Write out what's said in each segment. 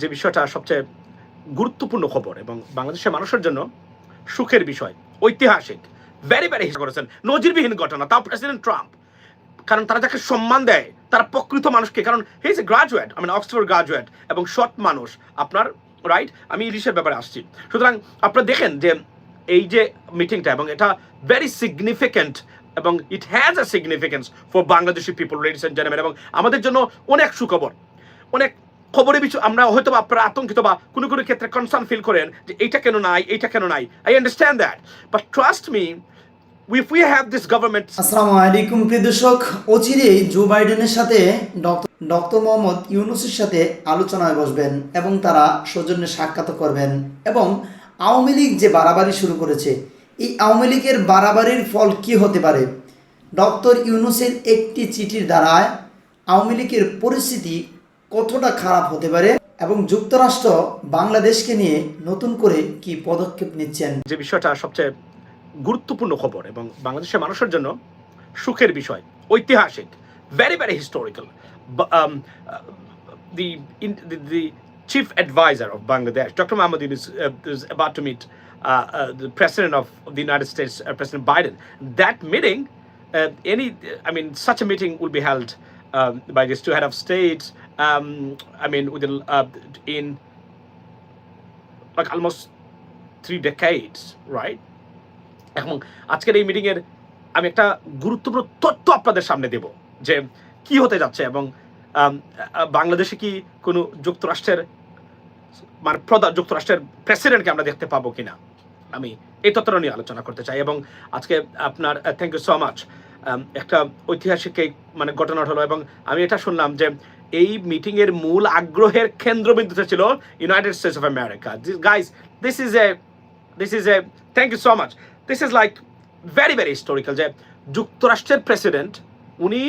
যে বিষয়টা সবচেয়ে গুরুত্বপূর্ণ খবর এবং বাংলাদেশের মানুষের জন্য সুখের বিষয়, ঐতিহাসিক ভেরি ভেরি করেছেন, নজিরবিহীন ঘটনা, তাও প্রেসিডেন্ট ট্রাম্প কারণ তারা যাকে সম্মান দেয়, তারা প্রকৃত মানুষকে, কারণ হি ইজ এ গ্রাজুয়েট আমি অক্সফোর্ড গ্রাজুয়েট এবং সৎ মানুষ, আপনার রাইট আমি ইলিশের ব্যাপারে আসছি। সুতরাং আপনারা দেখেন যে এই যে মিটিংটা এবং এটা ভেরি সিগনিফিক্যান্ট এবং it has a significance for Bangladeshi people ladies and gentleman এবং আমাদের জন্য অনেক সুখবর, অনেক খবরের বিষয় আমরা হয়তো আপনারা আতঙ্কিত বা কোনো কোনো ক্ষেত্রে কনসার্ন ফিল করেন যে এইটা কেন নাই, এইটা কেন নাই। I understand that but trust me if we have this government আসসালামু আলাইকুম, প্রিয় দর্শক। অচিরেই জো বাইডেনের সাথে ডক্টর ডক্টর মোহাম্মদ ইউনুসের সাথে আলোচনায় বসবেন এবং তারা সৌজন্যে সাক্ষাৎ করবেন এবং আওয়ামী লীগ যে বাড়াবাড়ি শুরু করেছে, এই আওয়ামী লীগের বাড়াবাড়ির ফল কি হতে পারে? ডক্টর ইউনুসের একটি চিঠির দ্বারায় আওয়ামী লীগের পরিস্থিতি কতটা খারাপ হতে পারে এবং যুক্তরাষ্ট্র বাংলাদেশকে নিয়ে নতুন করে কি পদক্ষেপ নিচ্ছেন? যে বিষয়টা সবচেয়ে গুরুত্বপূর্ণ খবর এবং বাংলাদেশের মানুষের জন্য সুখের বিষয়, ঐতিহাসিক very very historical the chief advisor of Bangladesh doctor Mahmud Yunus about to meet president of the United States president Biden that meeting any I mean such a meeting will be held by this two head of states Um, I mean, within uh, in like almost three decades, right? এবং আজকের এই মিটিংয়ের আমি একটা গুরুত্বপূর্ণ তথ্য আপনাদের সামনে দেব যে কি হতে যাচ্ছে এবং আহ, বাংলাদেশে কি কোনো যুক্তরাষ্ট্রের মানে প্রধান যুক্তরাষ্ট্রের প্রেসিডেন্টকে আমরা দেখতে পাবো কিনা আমি এই তথ্যটা নিয়ে আলোচনা করতে চাই এবং আজকে আপনার থ্যাংক ইউ সো মাচ একটা ঐতিহাসিক এই মানে ঘটনা হলো এবং আমি এটা শুনলাম যে এই মিটিংয়ের মূল আগ্রহের কেন্দ্রবিন্দুতে ছিল United States of America guys this is a this is a thank you so much this is like very very historical যে যুক্তরাষ্ট্রের প্রেসিডেন্ট উনি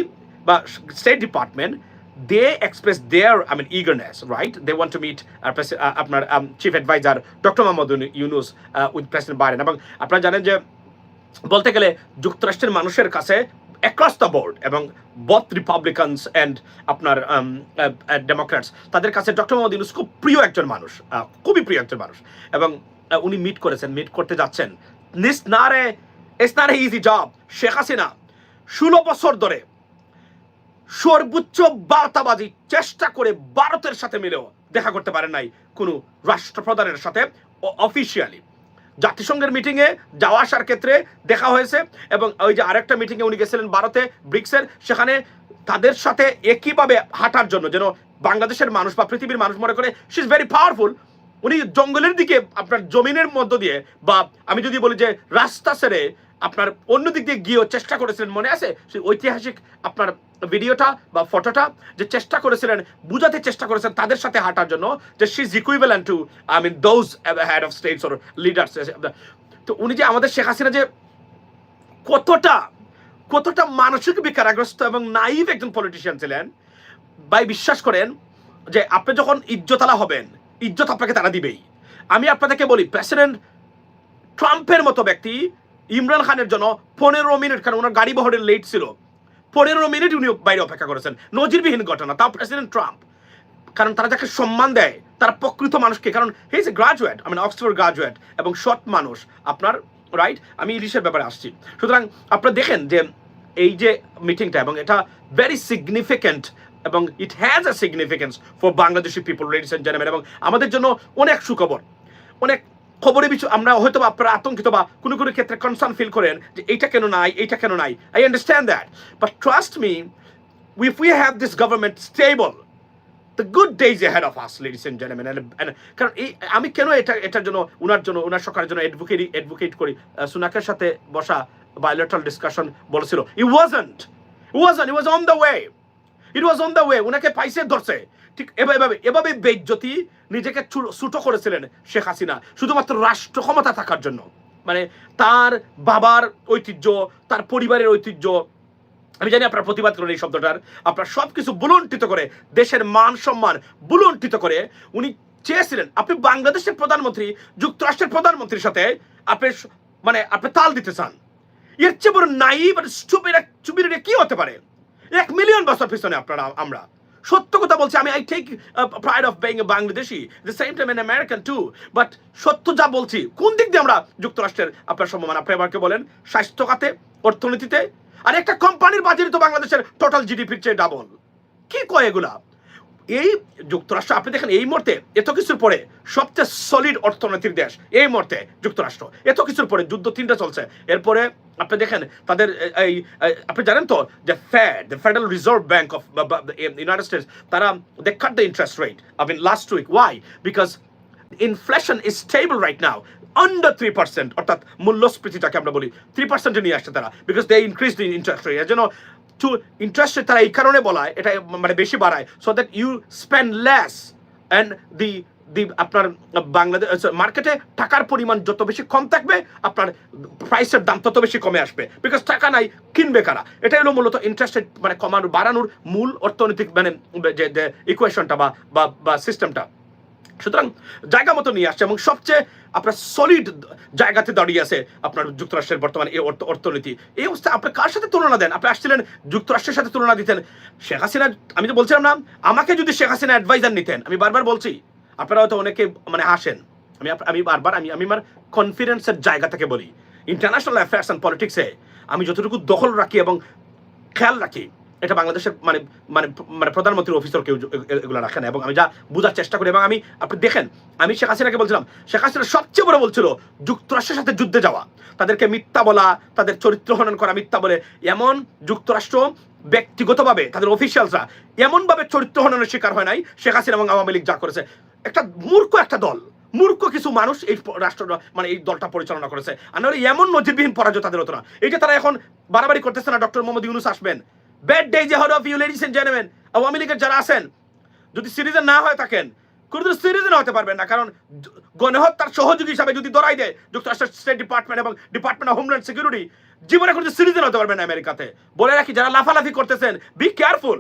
বা state department they express their I mean eagerness right they want to meet আপনার chief adviser doctor Muhammad Yunus with president Biden এবং আপনারা জানেন যে বলতে গেলে যুক্তরাষ্ট্রের মানুষের কাছে অ্যাক্রস দ্য বোর্ড এবং বথ রিপাবলিকানস অ্যান্ড আপনার ডেমোক্র্যাটস তাদের কাছে ডক্টর মোহাম্মদ ইউনুস খুব প্রিয় একজন মানুষ খুবই প্রিয় একজন মানুষ, এবং উনি মিট করেছেন মিট করতে যাচ্ছেন। নিস না রে ইজি জব শেখ হাসিনা, ষোলো বছর ধরে সর্বোচ্চ বার্তাবাজি চেষ্টা করে ভারতের সাথে মিলেও দেখা করতে পারেন নাই কোনো রাষ্ট্রপ্রধানের সাথে অফিসিয়ালি জাতিসংঘের মিটিংয়ে যাওয়া আসার ক্ষেত্রে দেখা হয়েছে এবং ওই যে আরেকটা মিটিংয়ে উনি গেছিলেন ভারতে, ব্রিক্সের, সেখানে তাদের সাথে একইভাবে হাঁটার জন্য, যেন বাংলাদেশের মানুষ বা পৃথিবীর মানুষ মনে করে সি ইজ ভেরি পাওয়ারফুল উনি জঙ্গলের দিকে, আপনার জমিনের মধ্য দিয়ে, বা আমি যদি বলি যে রাস্তা ছেড়ে আপনার অন্য দিক দিয়ে গিয়েও চেষ্টা করেছিলেন, মনে আছে? সেই ঐতিহাসিক আপনার ভিডিওটা বা ফটোটা যে চেষ্টা করেছিলেন, বুঝাতে চেষ্টা করেছেন তাদের সাথে হাঁটার জন্য, যে she is equivalent to I mean those head of states or leaders তো উনি যে আমাদের শেখ হাসিনা যে কতটা কতটা মানসিক বিকারাগ্রস্ত এবং নাইভ একজন পলিটিশিয়ান ছিলেন বাই বিশ্বাস করেন যে আপনি যখন ইজ্জতালা হবেন, ইজ্জত আপনাকে তারা দিবেই। আমি আপনাদেরকে বলি প্রেসিডেন্ট ট্রাম্পের মতো ব্যক্তি ইমরান খানের জন্য পনেরো মিনিট, কারণ ওনার গাড়ি বহরের লেট ছিল। পনেরো মিনিট উনি বাইরে অপেক্ষা করেছেন। নজিরবিহীন ঘটনা, তাও প্রেসিডেন্ট ট্রাম্প কারণ তারা যাকে সম্মান দেয়, তারা প্রকৃত মানুষকে, কারণ হি ইজ এ গ্রাজুয়েট আমি অক্সফোর্ড গ্রাজুয়েট এবং সৎ মানুষ। আপনার রাইট আমি ইলিশের ব্যাপারে আসছি। সুতরাং আপনারা দেখেন যে এই যে মিটিংটা এবং এটা ভেরি সিগনিফিক্যান্ট এবং it has a significance for Bangladeshi people ladies and gentleman এবং আমাদের জন্য অনেক সুখবর। অনেক খবরের বিষয় আমরা হয়তো আপনারা আতঙ্কিত বা কোনো কোনো ক্ষেত্রে কনসার্ন ফিল করেন যে এইটা কেন নাই এইটা কেন নাই। I understand that but trust me if we have this government stable the good days ahead of us ladies and gentlemen. And, and কারণ এই আমি কেন এটা এটার জন্য ওনার জন্য ওনার সরকারের জন্য অ্যাডভোকেট অ্যাডভোকেট করি? সুনাকের সাথে বসা বায়োলেটারাল ডিসকাশন বলেছিল। He wasn't wasn't he was on the way it was on the way ওনাকে পাইসে ধরছে। ঠিক এভাবে এভাবে বেজ্জতি নিজেকে ছুটো করেছিলেন শেখ হাসিনা, শুধুমাত্র রাষ্ট্র ক্ষমতা থাকার জন্য। মানে তার বাবার ঐতিহ্য, তার পরিবারের ঐতিহ্য, আমি জানি আপনারা প্রতিবাদ করেন এই শব্দটার, আপনার সব কিছু বুলন্টিত করে, দেশের মান সম্মান বুলন্টিত করে উনি চেয়েছিলেন। আপনি বাংলাদেশের প্রধানমন্ত্রী, যুক্তরাষ্ট্রের প্রধানমন্ত্রীর সাথে আপনি মানে আপনি তাল দিতে চান। এর চেয়ে বড় নাই স্টুপিড কি হতে পারে? এক মিলিয়ন বছর পিছনে আপনারা, আমরা। সত্য কথা বলছি। আমি I take pride of being Bangladeshi the same time an American too but সত্য যা বলছি, কোন দিক দিয়ে আমরা যুক্তরাষ্ট্রের আপনার সম্ভাবনা আপনি আমাকে বলেন, স্বাস্থ্য খাতে, অর্থনীতিতে, আর একটা কোম্পানির বাজারে তো বাংলাদেশের টোটাল জিডিপির চেয়ে ডাবল কি কয় এগুলা? এই যুক্তরাষ্ট্র, আপনি দেখেন এই মুহূর্তে এত কিছুর পরে সবচেয়ে সলিড অর্থনীতির দেশ, এই মুহূর্তে যুক্তরাষ্ট্র। এত কিছুর পরে যুদ্ধ তিনটা চলছে। এরপরে আপনি দেখেন তাদের এই আপনি জানেন তো যে fed the federal reserve bank of United States তারা they cut the interest rate I mean last week why because inflation is stable right now under three percent অর্থাৎ মূল্যস্ফীতিটাকে আমরা বলি থ্রি পার্সেন্টে নিয়ে আসছে তারা because they increase the interest rate এর জন্য টু ইন্টারেস্ট তারা এই কারণে বলায় এটা মানে বেশি বাড়ায় so that you spend less and the the আপনার বাংলাদেশ মার্কেটে টাকার পরিমাণ যত বেশি কম থাকবে, আপনার প্রাইসের দাম তত বেশি কমে আসবে বিকজ টাকা নাই, কিনবে কারা? এটাই হলো মূলত ইন্টারেস্ট রেট মানে কমানোর, বাড়ানোর মূল অর্থনৈতিক মানে যে ইকুয়েশনটা বা- বা সিস্টেমটা সুতরাং জায়গা মতো নিয়ে আসছে এবং সবচেয়ে আপনার সলিড জায়গাতে দাঁড়িয়ে আছে আপনার যুক্তরাষ্ট্রের বর্তমান এই অর্থ অর্থনীতি। এই অবস্থা আপনি কার সাথে তুলনা দেন? আপনি আসছিলেন যুক্তরাষ্ট্রের সাথে তুলনা দিতেন। শেখ হাসিনা, আমি তো বলছিলাম না, আমাকে যদি শেখ হাসিনা অ্যাডভাইজার নিতেন, আমি বারবার বলছি, আপনারা হয়তো অনেকে মানে হাসেন। আমি আমি বারবার, আমি আমি আমার কনফিডেন্সের জায়গা থেকে বলি। ইন্টারন্যাশনাল অ্যাফেয়ার্স অ্যান্ড পলিটিক্সে আমি যতটুকু দখল রাখি এবং খেয়াল রাখি এটা বাংলাদেশের মানে মানে মানে প্রধানমন্ত্রীর অফিসার কেউ এগুলো রাখে না। এবং আমি যা বোঝার চেষ্টা করি, এবং আমি, আপনি দেখেন, আমি শেখ হাসিনাকে বলছিলাম, শেখ হাসিনা সবচেয়ে বড় বলছিল, যুক্তরাষ্ট্রের সাথে যুদ্ধে যাওয়া। তাদেরকে মিথ্যা বলা, তাদের চরিত্র হনন করা মিথ্যা বলে। এমন যুক্তরাষ্ট্র ব্যক্তিগতভাবে, তাদের অফিসিয়ালসরা এমনভাবে চরিত্র হননের শিকার হয় নাই, শেখ হাসিনা এবং আওয়ামী লীগ যা করেছে। একটা মূর্খ একটা দল, মূর্খ কিছু মানুষ এই রাষ্ট্র মানে এই দলটা পরিচালনা করেছে। আর নাহলে এমন নজিরবিহীন পরাজয় তাদের হতো না। এই যে তারা এখন বাড়াবাড়ি করতেছে না, ডক্টর মোহাম্মদ ইউনুস আসবেন। ব্যাড ডে যে hold of you ladies and gentleman Awami লীগের যারা আছেন, যদি সিরিজে না হয়ে থাকেন, কোনোদিন সিরিজে হতে পারবেন না, কারণ গণহত্যার সহযোগী হিসাবে যদি ধরাই দেয়, যুক্তরাষ্ট্রের স্টেট ডিপার্টমেন্ট এবং ডিপার্টমেন্ট অফ হোমল্যান্ড সিকিউরিটি জীবনে কোনো সিরিজে হতে পারবেন না আমেরিকাতে। বলে রাখি, যারা লাফালাফি করতেছেন বি কেয়ারফুল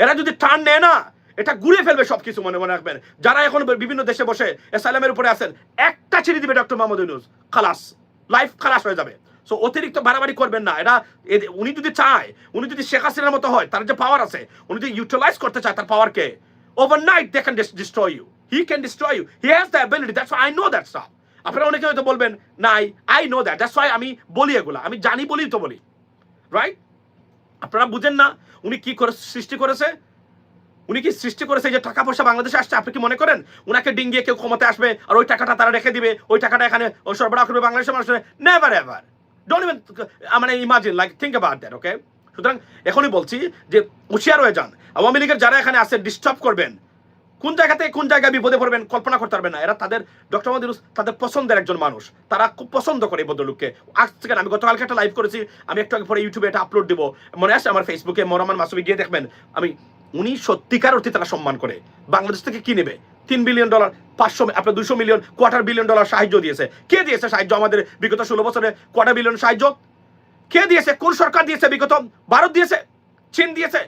এরা যদি টার্ন নেয় না, এটা ঘুরে ফেলবে সবকিছু, মনে মনে রাখবেন। যারা এখন বিভিন্ন দেশে বসে এসাইলামের উপরে আছেন, একটা ছেড়ে দিবে ডক্টর মোহাম্মদ ইউনুস খালাস। লাইফ খালাস হয়ে যাবে। সো অতিরিক্ত বাড়াবাড়ি করবেন না। এটা উনি যদি চায়, উনি যদি শেখ হাসিনার মতো হয়, তার যে পাওয়ার আছে, উনি যদি ইউটিলাইজ করতে চায়, তার পাওয়ারকে overnight they can destroy you he can destroy you he has the ability that's I know that stuff আপনারা অনেকে হয়তো বলবেন, নাই I know that that's why আমি বলি এগুলো। আমি জানি বলেই তো বলি। রাইট আপনারা বুঝেন না, উনি কি করে সৃষ্টি করেছে? উনি কি সৃষ্টি করেছে যে টাকা পয়সা বাংলাদেশে আসছে? আপনি কি মনে করেন? উনাকে ডিঙ্গিয়ে কেউ ক্ষমতা আসবে আর ওই টাকাটা তারা রেখে দিবে? ওই টাকাটা এখানে সরবরাহ করবে বাংলাদেশের মানুষের? নেভার এভার ডোন্ট ইভেন মানে imagine like think about that okay সুতরাং এখনই বলছি যে হুঁশিয়ার হয়ে যান। আওয়ামী লীগের যারা এখানে আছে ডিস্টার্ব করবেন। কোন জায়গাতে কোন জায়গায় বিপদে পড়বেন, কল্পনা করতে পারবেন না। এরা তাদের ডক্টর ইউনূস তাদের পছন্দের একজন মানুষ। তারা খুব পছন্দ করে এই ভদ্রলোককে। আজ থেকে আমি গতকালকে একটা লাইভ করেছি। আমি একটু আগে পরে ইউটিউবে এটা আপলোড দিব। মনে আছে আমার ফেসবুকে মরমান মাসুবি গিয়ে দেখবেন? আমি, উনি সত্যিকার অর্থে তারা সম্মান করে। বাংলাদেশ থেকে কি নেবে? তিন বিলিয়ন ডলার পাঁচশো আপনার দুশো মিলিয়ন কোয়ার্টার বিলিয়ন ডলার সাহায্য দিয়েছে। কে দিয়েছে সাহায্য? আমাদের বিগত ষোলো বছরে কোয়ার্টার বিলিয়ন সাহায্য। কে দিয়েছে? কোন সরকার দিয়েছে বিগত? ভারত দিয়েছে, চীন দিয়েছে।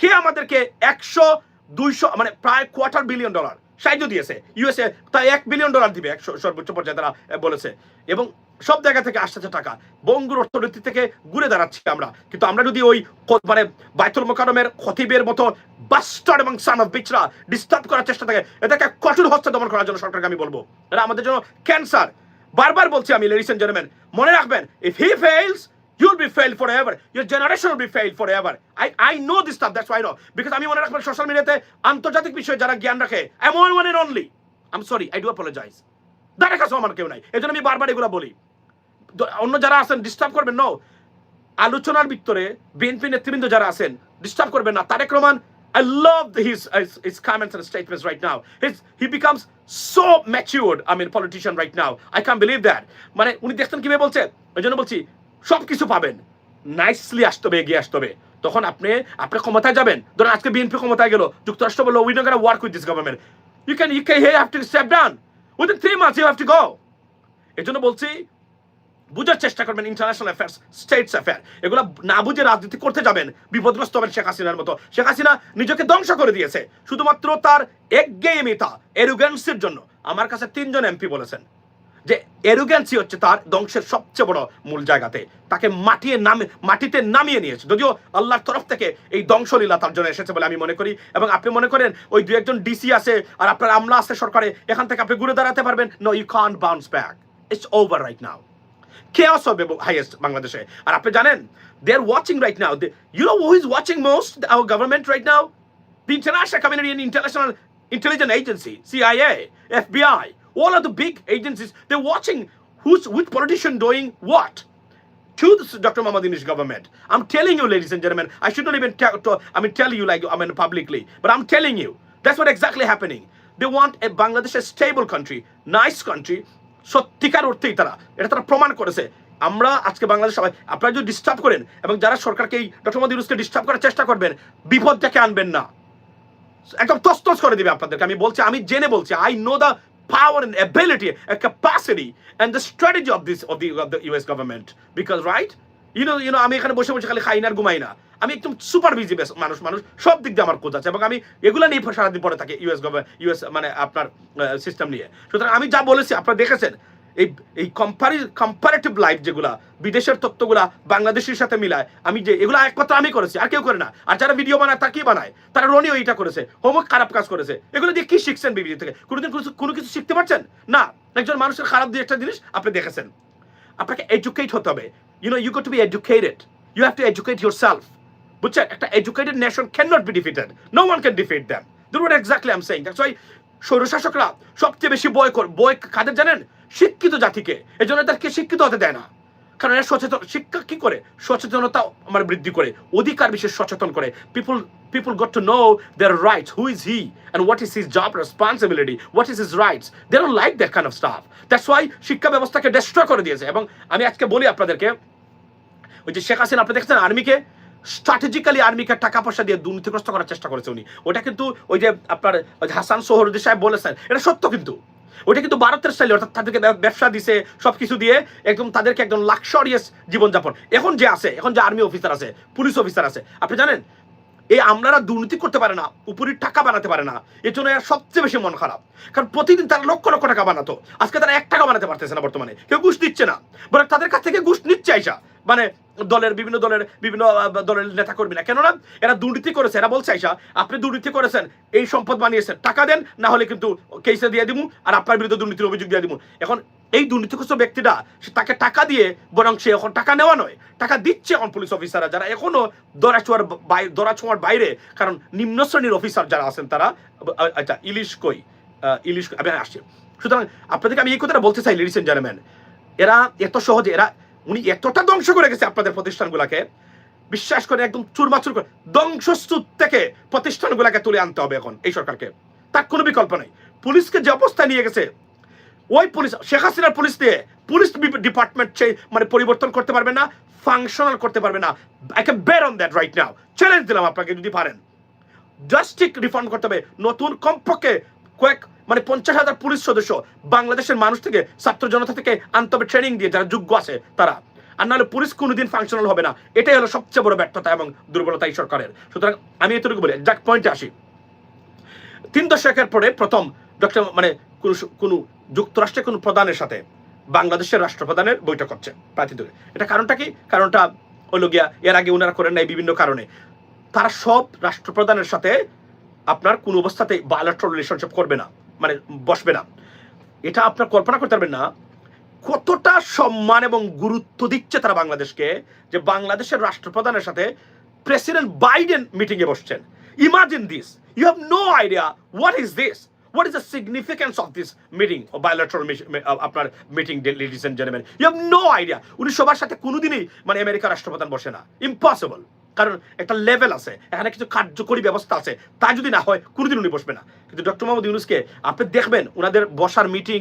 কে আমাদেরকে একশো, দুইশো মানে প্রায় কোয়ার্টার বিলিয়ন ডলার সাহায্য দিয়েছে? ইউএসএ তাই এক বিলিয়ন ডলার দিবে একশো সর্বোচ্চ পর্যায়ে তারা বলেছে। এবং সব জায়গা থেকে আসতেছে টাকা। বঙ্গুর অর্থনীতি থেকে ঘুরে দাঁড়াচ্ছি আমরা। কিন্তু আমরা যদি ওই মানে বাইতুল মোকারমের খতিবের মতো বাস্টার এবং সান অফ বিচরা ডিস্টার্ব করার চেষ্টা থাকে এটাকে কঠোর হস্তে দমন করার জন্য সরকারকে আমি বলব। এটা আমাদের জন্য ক্যান্সার বারবার বলছি আমি লেডিস এন্ড জেন্টলম্যান মনে রাখবেন if he fails you'll be failed forever. Your generation will be failed forever. I, I know this stuff, that's why I know. Because আমি মনে রাখবেন সোশ্যাল মিডিয়াতে আন্তর্জাতিক বিষয়ে যারা জ্ঞান রাখে M one and only I'm sorry I do apologise there কাছে আমার কেউ নাই। এই জন্য আমি বারবার এগুলো বলি। অন্য যারা আছেন ডিস্টার্ব করবেন নো আলোচনার ভিতরে বিএনপি নেতৃবৃন্দ যারা আছেন ডিস্টার্ব করবেন না Tarique Rahman I love his, his his comments and statements right now. His he becomes so matured. I mean, politician right now. I can't believe that. মানে উনি দেখতেন কীভাবে বলছে ওই জন্য বলছি সব কিছু পাবেন নাইসলি আসতে হবে এগিয়ে আসতে হবে তখন আপনি আপনি ক্ষমতায় যাবেন ধরেন আজকে বিএনপি ক্ষমতায় গেল যুক্তরাষ্ট্র বলল we don't work with this government you can you can have to step down within three months you have to go এই জন্য বলছি বুঝার চেষ্টা করবেন ইন্টারন্যাশনাল অ্যাফেয়ার্স স্টেটস অ্যাফেয়ার এগুলো না বুঝে রাজনীতি করতে যাবেন, বিপদগ্রস্ত হবেন শেখ হাসিনার মতো। শেখ হাসিনা নিজেকে ধ্বংস করে দিয়েছে, শুধুমাত্র তার একগেয়েমিতা এরুগেন্সির জন্য। আমার কাছে তিনজন এমপি বলেছেন, যে এরুগেন্সি হচ্ছে তার ধ্বংসের সবচেয়ে বড় মূল জায়গাতে। তাকে মাটিয়ে নামে, মাটিতে নামিয়ে নিয়েছে। যদিও আল্লাহর তরফ থেকে এই ধ্বংসলীলা তার জন্য এসেছে বলে আমি মনে করি, এবং আপনি মনে করেন ওই দু একজন ডিসি আছে আর আপনার আমলা আছে সরকারে, এখান থেকে আপনি ঘুরে দাঁড়াতে পারবেন। No you can't bounce back it's over right now chaos হবে হাইয়েস্ট বাংলাদেশে আর আপনি জানেন they are watching right now you know who is watching most our government right now the international community and international intelligence agency, CIA, FBI, all of the big agencies, they're watching who's which politician doing what to this Dr. Mohammad Yunus government. I'm telling you, ladies and gentlemen, I should not even tell, to, I mean, tell you like I mean publicly, but I'm telling you, that's what exactly happening. They want a Bangladesh a stable country, nice country. সত্যিকার অর্থেই তারা। এটা তারা প্রমাণ করেছে। আমরা আজকে বাংলাদেশ সবাই আপনারা যদি ডিস্টার্ব করেন এবং যারা সরকারকে এই ডক্টর মোদী ইউনুসকে ডিস্টার্ব করার চেষ্টা করবেন, বিপদ ডেকে আনবেন না। একদম তস্তস করে দেবে আপনাদেরকে। আমি বলছি, আমি জেনে বলছি I know the power and ability and capacity and the strategy of this, of the of the US you know আমি এখানে বসে বসে খালি খাই না আর ঘুমাই না। আমি একদম সুপার বিজি মানুষ মানুষ, সব দিক দিয়ে আমার খোঁজ আছে এবং আমি এগুলো নিয়ে সারাদিন পরে থাকি ইউএস গভর্নমেন্ট ইউএস মানে আপনার সিস্টেম নিয়ে। সুতরাং আমি যা বলেছি, আপনারা দেখেছেন, এই এই কম্পারি কম্পারেটিভ লাইফ যেগুলা, বিদেশের তত্ত্বগুলা বাংলাদেশের সাথে মিলায়, আমি যে এগুলো একমাত্র আমি করেছি, আর কেউ করে না। আর যারা ভিডিও বানায়, তারা কি বানায়? তারা রনিও এইটা করেছে হোমওয়ার্ক খারাপ কাজ করেছে। এগুলো দিয়ে কি শিখছেন বিবিজি থেকে? কোনোদিন কোনো- কোনো কিছু শিখতে পারছেন? না। একজন মানুষের খারাপ দিয়ে একটা জিনিস আপনি দেখেছেন। আপনাকে এডুকেট হতে হবে। You know, you got to be educated you have to educate yourself বুঝছেন? একটা educated nation can not be defeated no one can defeat them exactly I'm saying. That's why স্বৈরশাসকরা সবচেয়ে বেশি বয় বয় কাদের জানেন? শিক্ষিত জাতিকে। এজন্য তাদেরকে শিক্ষিত হতে দেয় না। কারণ এরা সচেতন, শিক্ষা কি করে? সচেতনতা আমার বৃদ্ধি করে, অধিকার বিশেষ সচেতন করে। People people got to know their rights who is he and what is his job responsibility what is his rights they don't like that kind of stuff that's why শিক্ষা ব্যবস্থাকে ডিস্ট্রয় করে দিয়েছে। এবং আমি আজকে বলি আপনাদেরকে, ওই যে শেখ হাসিনা, আপনি দেখছেন আর্মিকে? স্ট্র্যাটেজিক্যালি আর্মিকে টাকা পয়সা দিয়ে দুর্নীতিগ্রস্ত করার চেষ্টা করেছে উনি। ওটা কিন্তু ওই যে আপনার হাসান সোহরুদ্দি সাহেব বলেছেন। এটা সত্য কিন্তু। ওটা কিন্তু ভারতের স্টাইলে অর্থাৎ তাদেরকে ব্যবসা দিছে সব কিছু দিয়ে একদম তাদেরকে একদম লাক্সারিয়াস জীবনযাপন। এখন যে আছে, এখন যে আর্মি অফিসার আছে পুলিশ অফিসার আছে, আপনি জানেন, এই আমলারা দুর্নীতি করতে পারে না উপরি টাকা বানাতে পারে না, এর জন্য সবচেয়ে বেশি মন খারাপ। কারণ প্রতিদিন তারা লক্ষ লক্ষ টাকা বানাতো, আজকে তারা এক টাকা বানাতে পারতেছে না বর্তমানে, কেউ ঘুষ দিচ্ছে না, বরং তাদের কাছ থেকে ঘুষ নিচ্ছে আইসা। মানে দলের বিভিন্ন দলের বিভিন্ন দলের নেতা কর্মীরা কেননা এরা দুর্নীতি করেছে। এরা বলছে আইসা আপনি দুর্নীতি করেছেন। এই সম্পদ বানিয়েছেন। টাকা দেন, না হলে কিন্তু কেসে দিয়ে দিব আর আপনার বিরুদ্ধে দুর্নীতির অভিযোগ দিয়ে দিব এখন এই দুর্নীতিগ্রস্ত ব্যক্তিটা সে তাকে টাকা দিয়ে বরং সে এখন টাকা নেওয়া নয়, টাকা দিচ্ছে এখন পুলিশ অফিসাররা যারা এখনও দরা ছোঁয়ার বাইরে দরা ছোঁয়ার বাইরে। কারণ নিম্ন শ্রেণির অফিসার যারা আছেন তারা আচ্ছা ইলিশ কই? ইলিশ? আমি আসছি। সুতরাং আপনাদেরকে আমি এই কথাটা বলতে চাই লেডিস এন্ড জেন্টলম্যান এরা এত সহজে, এরা উনি এতটা ধ্বংস করে গেছে আপনাদের প্রতিষ্ঠানগুলোকে। বিশ্বাস করে একদম চুরমাচুর করে। ধ্বংসস্তূপ থেকে প্রতিষ্ঠানগুলোকে তুলে আনতে হবে এখন এই সরকারকে। তার কোনো বিকল্প নেই। পুলিশকে যে অবস্থায় নিয়ে গেছে, ওই পুলিশ, শেখ হাসিনার পুলিশ দিয়ে পুলিশ ডিপার্টমেন্ট মানে পরিবর্তন করতে পারবে না ফাংশনাল করতে পারবে না। I can bet on that right now challenge দিলাম আপনাকে যদি পারেন। জাস্টিক রিফান্ড করতে হবে। নতুন কমপক্ষে কয়েক মানে পঞ্চাশ হাজার পুলিশ সদস্য বাংলাদেশের মানুষ থেকে, ছাত্র জনতা থেকে আনতে হবে ট্রেনিং দিয়ে যারা যোগ্য আছে তারা। আর নাহলে পুলিশ কোনোদিন ফাংশনাল হবে না। এটাই হলো সবচেয়ে বড় ব্যর্থতা এবং দুর্বলতা এই সরকারের। সুতরাং আমি এতটুকু বলি, যাক পয়েন্টে আসি। তিন দশকের পরে প্রথম ডক্টর মানে কোন কোন যুক্তরাষ্ট্রের কোন প্রধানের সাথে বাংলাদেশের রাষ্ট্রপ্রধানের বৈঠক হচ্ছে প্রার্থীদের এটা কারণটা কি? কারণটা হলো গিয়া এর আগে ওনারা করেন নাই বিভিন্ন কারণে। তারা সব রাষ্ট্রপ্রধানের সাথে আপনার কোন অবস্থাতে বায়োলেট্রাল রিলেশনশিপ করবে না। মানে বসবে না। এটা আপনার কল্পনা করতে পারবেন না কতটা সম্মান এবং গুরুত্ব দিচ্ছে তারা বাংলাদেশকে যে বাংলাদেশের রাষ্ট্রপ্রধানের সাথে প্রেসিডেন্ট বাইডেন মিটিংয়ে বসছেন। Imagine this you have no idea what is this what is the significance of this meeting bilateral আপনার meeting ladies and gentleman you have no idea উনি সবার সাথে কোনোদিনই মানে আমেরিকার রাষ্ট্রপ্রধান বসে না। ইম্পসিবল কারণ একটা লেভেল আছে, এখানে কিছু কার্যকরী ব্যবস্থা আছে, তা যদি না হয় কোনোদিন উনি বসবে না। কিন্তু ডক্টর মোহাম্মদ ইউনুসকে আপনি দেখবেন ওনাদের বসার মিটিং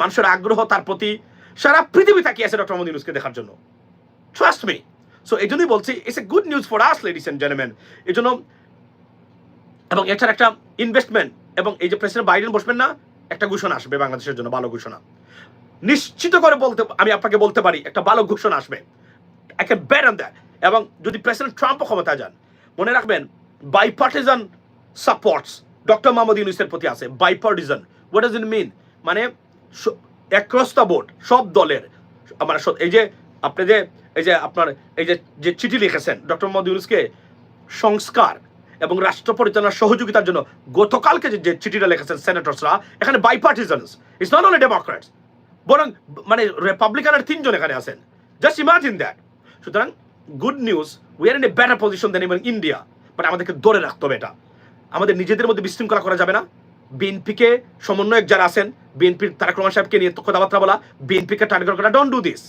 মানুষের আগ্রহ তার প্রতি, সারা পৃথিবী তাকিয়ে আছে ডক্টর মোহাম্মদ ইউনুসকে দেখার জন্য। ট্রাস্ট মি সো এই জন্যই বলছি it's a good news for us ladies and gentleman এই জন্য, এবং এছাড়া একটা ইনভেস্টমেন্ট এবং এই যে প্রেসিডেন্ট বাইডেন বসবেন না, একটা ঘোষণা আসবে বাংলাদেশের জন্য, ভালো ঘোষণা। নিশ্চিত করে বলতে, আমি আপনাকে বলতে পারি, একটা ভালো ঘোষণা আসবে। I can bet on that এবং যদি প্রেসিডেন্ট ট্রাম্পও ক্ষমতা যান, মনে রাখবেন বাইপার্টিজান সাপোর্টস ডক্টর মোহাম্মদ ইউনুসের প্রতি আছে বাইপার্টিজান হোয়াট ডাজ ইট মিন মানে অ্যাক্রস দ্য বোর্ড সব দলের সত- এই যে আপনি যে, এই যে আপনার, এই যে যে চিঠি লিখেছেন, ডক্টর মোহাম্মদ ইউনুসকে সংস্কার এবং রাষ্ট্র পরিচালনার সহযোগিতার জন্য গতকালকে যে চিঠিটা লিখেছেন সেনেটরসরা এখানে bipartisans it's not only democrats বরং মানে রিপাবলিকানের তিনজন এখানে আছেন। জাস্ট ইমাজিন দ্যাট সুতরাং good news we are in a better position than even India but আমাদেরকে ধরে রাখতে হবে এটা। আমাদের নিজেদের মধ্যে বিশৃঙ্খলা করা যাবে না। বিএনপিকে সমন্বয়ক যারা আছেন বিএনপির তারেক রহমান সাহেবকে নিয়ে কথাবার্তা বলা বিএনপিকে টার্গেট করা don't do this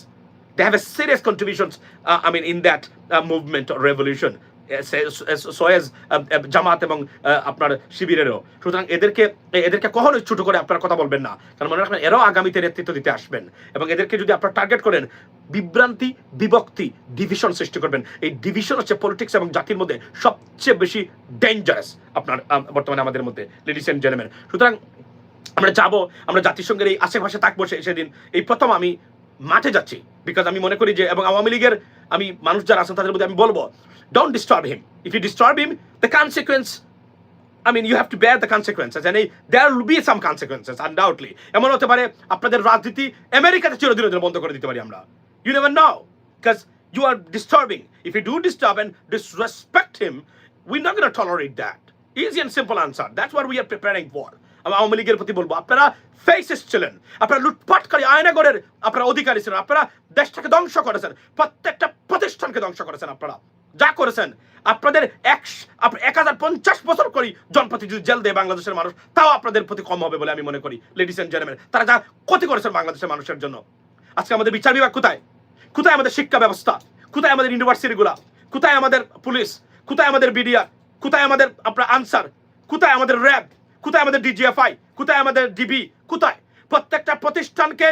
they have a serious contributions uh, i mean in that uh, movement or revolution so as Jamaat এবং আপনার শিবিরেরও। সুতরাং এদেরকে এদেরকে কখনোই ছোট করে আপনার কথা বলবেন না। কারণ মনে রাখবেন, এরাও আগামীতে নেতৃত্ব দিতে আসবেন। এবং এদেরকে যদি আপনার টার্গেট করেন, বিভ্রান্তি, বিভক্তি ডিভিশন সৃষ্টি করবেন। এই ডিভিশন হচ্ছে পলিটিক্স এবং জাতির মধ্যে সবচেয়ে বেশি ডেঞ্জারাস আপনার বর্তমানে আমাদের মধ্যে লেডিস এন্ড জেন্টলম্যান সুতরাং আমরা যাব, আমরা জাতিসংঘের এই আশেপাশে থাকব সেদিন। এই প্রথম আমি মাঠে যাচ্ছি। বিকজ আমি মনে করি যে এবং আওয়ামী লীগের আমি মানুষ যারা আছেন তাদের মধ্যে আমি বলব don't disturb him if you disturb him the consequence I mean, you have to bear the consequences, and eh, there will be some consequences, undoubtedly. এমন হতে পারে আপনাদের রাজনীতি আমেরিকাতে চিরদিনের জন্য বন্ধ করে দিতে পারি আমরা। You never know because you are disturbing if you do disturb and disrespect him we not gonna tolerate that easy and simple answer that's war we are preparing for Awami লীগের প্রতি বলব, আপনারা ফেসেস ছিলেন, আপনারা লুটপাটকারী আয়নাগরের আপনারা অধিকারী ছিলেন, আপনারা দেশটাকে ধ্বংস করেছেন, প্রত্যেকটা প্রতিষ্ঠানকে ধ্বংস করেছেন আপনারা। যা করেছেন, আপনাদের এক হাজার পঞ্চাশ বছর করি জনপ্রতি যদি জেল দেয় বাংলাদেশের মানুষ, তাও আপনাদের প্রতি কম হবে বলে আমি মনে করি লেডিস এন্ড জেন্টলম্যান তারা যা ক্ষতি করেছেন বাংলাদেশের মানুষের জন্য। আজকে আমাদের বিচার বিভাগ কোথায়? কোথায় আমাদের শিক্ষা ব্যবস্থা? কোথায় আমাদের ইউনিভার্সিটিগুলা? কোথায় আমাদের পুলিশ? কোথায় আমাদের বিডিআর? কোথায় আমাদের আপনার আনসার? কোথায় আমাদের র্যাব? কোথায় আমাদের ডিজিএফআই কোথায় আমাদের ডিবি কোথায়? প্রত্যেকটা প্রতিষ্ঠানকে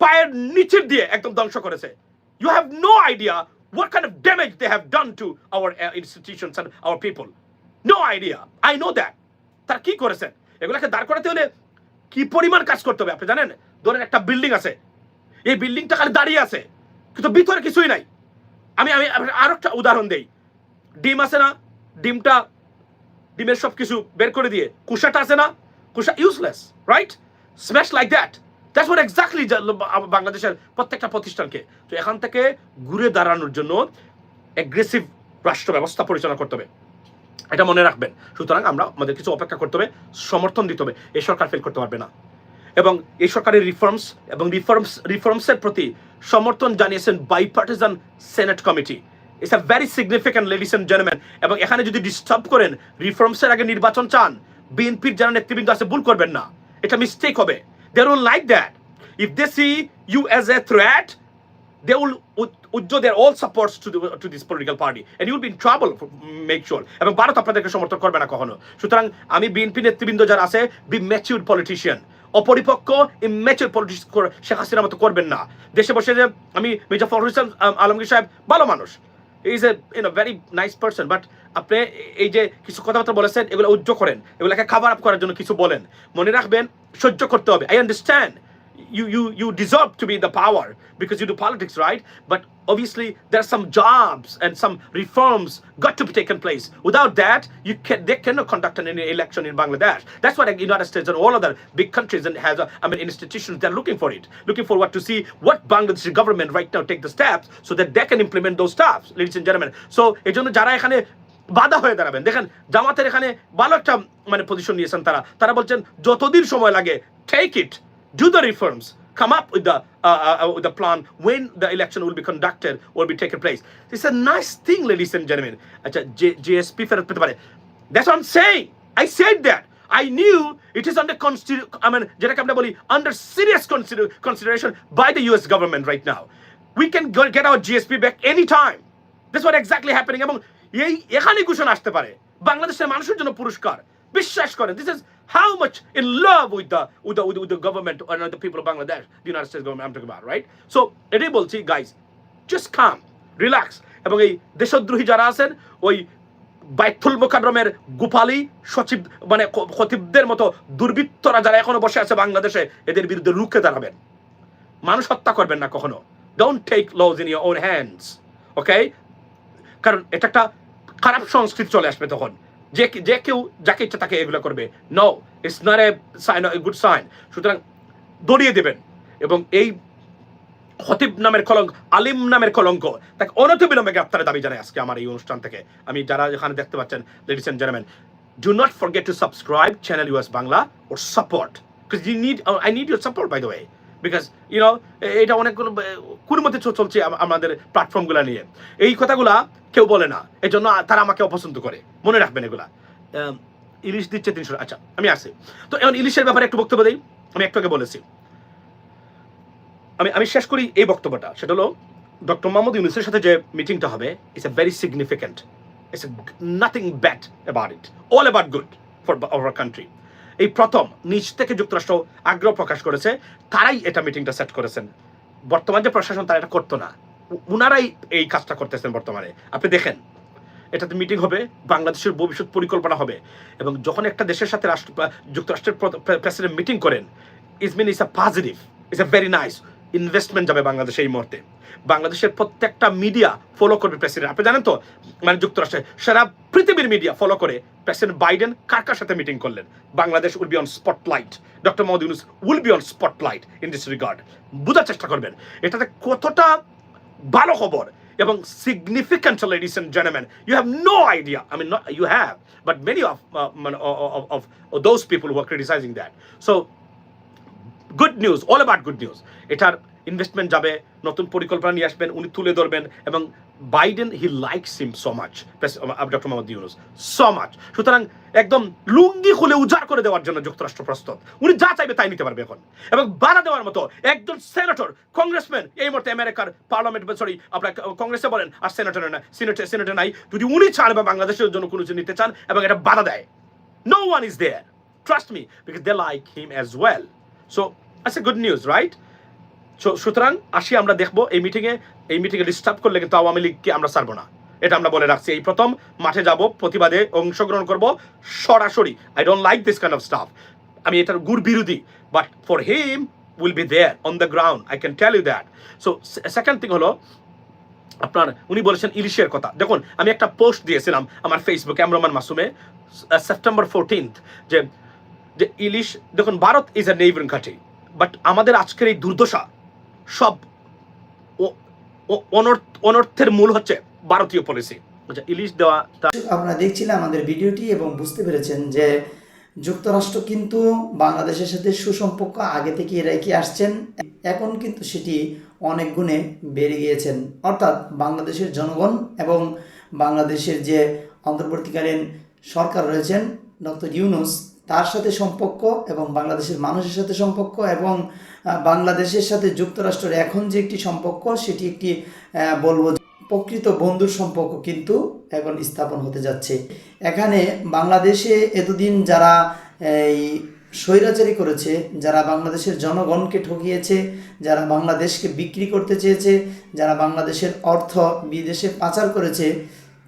পায়ের নিচের দিয়ে একদম ধ্বংস করেছে। You have no idea of damage they have done to our uh, institutions and our people. No idea. I know that. তারা কি করেছেন এগুলোকে দাঁড় করাতে হলে কি পরিমাণ কাজ করতে হবে? আপনি জানেন? ধরেন একটা বিল্ডিং আছে। এই বিল্ডিংটা খালি দাঁড়িয়ে আছে। কিন্তু ভিতরে কিছুই নাই। আমি আমি আরও একটা উদাহরণ দেই। ডিম আছে না? ডিমটা ডিমের সব কিছু বের করে দিয়ে কুসাটা আছে না? কুসা useless right smash like that that's what exactly বাংলাদেশের প্রত্যেকটা প্রতিষ্ঠানকে। তো এখান থেকে ঘুরে দাঁড়ানোর জন্য অ্যাগ্রেসিভ রাষ্ট্র ব্যবস্থা পরিচালনা করতে হবে। এটা মনে রাখবেন। সুতরাং আমরা আমাদের কিছু অপেক্ষা করতে হবে, সমর্থন দিতে হবে। এই সরকার ফেল করতে পারবে না। এবং এই সরকারের রিফর্মস এবং রিফর্মস রিফর্মসের প্রতি সমর্থন জানিয়েছেন bipartisan senate committee it's a very significant ladies and gentleman এবং এখানে যদি ডিস্টার্ব করেন রিফর্মসের আগে নির্বাচন চান বিএনপির যারা নেতৃবৃন্দ আছে ভুল করবেন না। এটা মিস্টেক হবে। They will like that if they see you as a threat they will withdraw their all supports to the, to this political party. Be in trouble make sure. এবং ভারত আপনাদেরকে সমর্থন করবে না কখনো। সুতরাং আমি বিএনপি নেতৃবৃন্দ যারা আছে বি ম্যাচিউর পলিটিশিয়ান অপরিপক্ক ইম্যাচিউর পলিটিক্স শেখ হাসিনার মতো করবেন না। দেশে বসে যে আমি মির্জা ফখরুল ইসলাম আলমগীর সাহেব ভালো মানুষ। Is a in very nice person but আপনি এই যে কিছু কথাবার্তা বলেছেন, এগুলো উজ্জ্ব করেন, এগুলোকে খাবার আপ করার জন্য কিছু বলেন। মনে রাখবেন, সহ্য করতে হবে। I understand you you you deserve to be in the power because you do politics right but obviously there are some jobs and some reforms got to be taken place without that you can they cannot conduct an election in bangladesh that's what the united states and all other big countries and has a, i mean institutions they're looking for it looking forward to see what bangladesh government right now take the steps so that they can implement those steps ladies and gentlemen so এই জন্য যারা এখানে বাধা হয়ে দাঁড়াবেন দেখেন জামাতের এখানে ভালো একটা মানে পজিশন নিয়েছেন তারা তারা বলছেন যতদিন সময় লাগে take it do the reforms, come up with the uh, uh, with the plan when the election will be conducted or be taken place. It's a nice thing, ladies and gentlemen. আচ্ছা J- JSP ফেরত পেতে পারে That's what I'm saying. I said that. I knew it is under consider I mean যেটাকে আমরা বলি under serious consider consideration by the US government right now. We can go, get our GSP back anytime. That's what exactly happening এবং এই এখানে ঘোষণা আসতে পারে বাংলাদেশের মানুষের জন্য পুরস্কার বিশ্বাস করেন this is how much in love with the with the with the government and the people of Bangladesh, the United States government I'm talking about, right? So এটাই বলছি গাইজ জাস্ট কাম রিল্যাক্স এবং এই দেশদ্রোহী যারা আছেন ওই বাইতুল মোকাররমের গোপালী সচিব মানে খতিবদের মতো দুর্বৃত্তরা যারা এখনও বসে আছে বাংলাদেশে এদের বিরুদ্ধে রুখে দাঁড়াবেন। মানুষ হত্যা করবেন না কখনো। Don't take laws in your own hands okay কারণ এটা একটা খারাপ সংস্কৃতি চলে আসবে তখন। যে যে কেউ যাকে ইচ্ছা তাকে এগুলো করবে। No it's not a sign a good sign সুতরাং দড়িয়ে দেবেন। এবং এই খতিব নামের কলঙ্ক, আলিম নামের কলঙ্ক, তাকে অনতিবিলম্বে গ্রেপ্তারের দাবি জানাই আজকে আমার এই অনুষ্ঠান থেকে। আমি যারা এখানে দেখতে পাচ্ছেন ladies and gentleman do not forget to subscribe channel US Bangla or support I need your support by the way because you know এটা অনেকগুলো চ- চলছে আমাদের প্ল্যাটফর্মগুলো নিয়ে। এই কথাগুলা কেউ বলে না। এই জন্য তারা আমাকে অপছন্দ করে। মনে রাখবেন এগুলা। ইলিশ দিচ্ছে তিনশো আচ্ছা আমি আসি। তো এখন ইলিশের ব্যাপারে একটু বক্তব্য দিই। আমি একটু আগে বলেছি। আমি আমি শেষ করি এই বক্তব্যটা। সেটা হলো, ডক্টর মোহাম্মদ ইউনুসের সাথে যে মিটিংটা হবে it's a very significant it's nothing bad about it all about good for our country এই প্রথম নিজ থেকে যুক্তরাষ্ট্র আগ্রহ প্রকাশ করেছে, তারাই এটা মিটিংটা সেট করেছেন। বর্তমান যে প্রশাসন, তারা এটা করতো না। উনারাই এই কাজটা করতেছেন বর্তমানে। আপনি দেখেন, এটাতে মিটিং হবে, বাংলাদেশের ভবিষ্যৎ পরিকল্পনা হবে এবং যখন একটা দেশের সাথে রাষ্ট্র, যুক্তরাষ্ট্রের প্রেসিডেন্ট মিটিং করেন is mean is a positive is a very nice investment যাবে বাংলাদেশে এই মুহূর্তে। বাংলাদেশের প্রত্যেকটা মিডিয়া ফলো করবে প্রেসিডেন্ট আপনি জানেন তো মানে যুক্তরাষ্ট্রে সারা পৃথিবীর মিডিয়া ফলো করে প্রেসিডেন্ট বাইডেন কার কার সাথে মিটিং করলেন? Bangladesh will be on spotlight doctor Mohammad Yunus will be on spotlight in this regard বোঝার চেষ্টা করবেন। এটাতে কতটা ভালো খবর এবং significant ladies and gentleman you have no idea I mean you have but many of মানে of those people who are criticizing that so good news all about good news এটার ইনভেস্টমেন্ট যাবে, নতুন পরিকল্পনা নিয়ে আসবেন, উনি তুলে ধরবেন, এবং Biden he likes him so much doctor Mohammad Yunus so much সুতরাং একদম লুঙ্গি খুলে উজাড় করে দেওয়ার জন্য যুক্তরাষ্ট্র প্রস্তুত। উনি যা চাইবে তাই নিতে পারবে এখন। এবং বাধা দেওয়ার মতো একজন সেনেটর কংগ্রেসম্যান এই মুহূর্তে আমেরিকার পার্লামেন্ট সরি আপনার কংগ্রেসে বলেন, আর সেনেটর না সিনেটর সেনেটর নাই। যদি উনি চান বা বাংলাদেশের জন্য কোনো কিছু নিতে চান, এবং এটা বাধা দেয় no one is there trust me because they like him as well so আচ্ছা গুড নিউজ রাইট সুতরাং আসি আমরা দেখব এই মিটিংয়ে এই মিটিংয়ে ডিস্টার্ব করলে কিন্তু আওয়ামী লীগকে আমরা ছাড়বো না। এটা আমরা বলে রাখছি। এই প্রথম মাঠে যাব, প্রতিবাদে অংশগ্রহণ করব সরাসরি। I don't like this kind of stuff আমি এটার গুড় বিরোধী but for him will be there on the ground I can tell you that so second thing হলো, আপনার, উনি বলেছেন ইলিশের কথা। দেখুন, আমি একটা পোস্ট দিয়েছিলাম আমার ফেসবুকে আমরমান মাসুমে সেপ্টেম্বর ফোরটিন্থ যে যে ইলিশ, দেখুন, Bharat is a neighbouring country but আমাদের আজকের এই দুর্দশা সব অনর্থের মূল হচ্ছে ভারতীয় পলিসি আচ্ছা ইলিশ দেওয়া আপনারা দেখছিলেন আমাদের ভিডিওটি এবং বুঝতে পেরেছেন যে যুক্তরাষ্ট্র কিন্তু বাংলাদেশের সাথে সুসম্পর্ক আগে থেকে রেখে আসছেন। এখন কিন্তু সেটি অনেক গুণে বেড়ে গিয়েছেন। অর্থাৎ বাংলাদেশের জনগণ এবং বাংলাদেশের যে অন্তর্বর্তীকালীন সরকার রয়েছেন, ডক্টর ইউনুস তার সাথে সম্পর্ক এবং বাংলাদেশের মানুষের সাথে সম্পর্ক এবং বাংলাদেশের সাথে যুক্তরাষ্ট্রের এখন যে একটি সম্পর্ক, সেটি একটি বলব প্রকৃত বন্ধুর সম্পর্ক কিন্তু এখন স্থাপন হতে যাচ্ছে। এখানে বাংলাদেশে এতদিন যারা, এই, স্বৈরাচারী করেছে, যারা বাংলাদেশের জনগণকে ঠকিয়েছে, যারা বাংলাদেশকে বিক্রি করতে চেয়েছে, যারা বাংলাদেশের অর্থ বিদেশে পাচার করেছে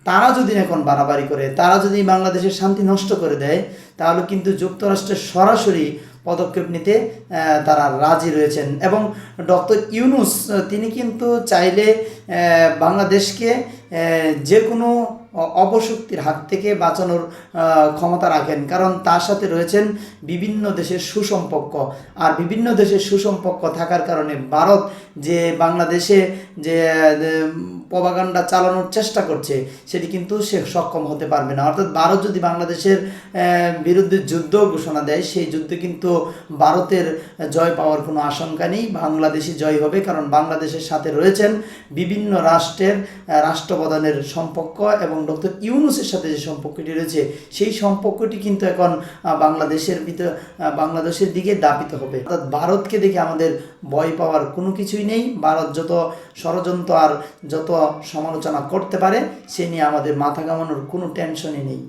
তারা যদি এখন বাড়াবাড়ি করে, তারা যদি বাংলাদেশের শান্তি নষ্ট করে দেয়, তাহলে কিন্তু যুক্তরাষ্ট্রের সরাসরি পদক্ষেপ নিতে তারা রাজি রয়েছেন। এবং ডক্টর ইউনুস, তিনি কিন্তু চাইলে বাংলাদেশকে যে কোনো অপশক্তির হাত থেকে বাঁচানোর ক্ষমতা রাখেন। কারণ তার সাথে রয়েছেন বিভিন্ন দেশের সুসম্পর্ক। আর বিভিন্ন দেশের সুসম্পর্ক থাকার কারণে ভারত যে বাংলাদেশে যে প্রবাগান্ডা চালানোর চেষ্টা করছে, সেটি কিন্তু সে সক্ষম হতে পারবে না। অর্থাৎ ভারত যদি বাংলাদেশের বিরুদ্ধে যুদ্ধ ঘোষণা দেয়, সেই যুদ্ধে কিন্তু ভারতের জয় পাওয়ার কোনো আশঙ্কা নেই। বাংলাদেশই জয় হবে, কারণ বাংলাদেশের সাথে রয়েছেন বিভিন্ন রাষ্ট্রের রাষ্ট্রপ্রধানের সম্পর্ক এবং ডক্টর ইউনুসের সাথে যে সম্পর্কটি রয়েছে, সেই সম্পর্কটি কিন্তু এখন বাংলাদেশের ভিতর বাংলাদেশের দিকে দাপিত হবে। অর্থাৎ ভারতকে দেখে আমাদের ভয় পাওয়ার কোনো কিছুই নেই। ভারত যত ষড়যন্ত্র আর যত সমালোচনা করতে পারে, সে নিয়ে আমাদের মাথা কামানোর কোনো টেনশনই নেই।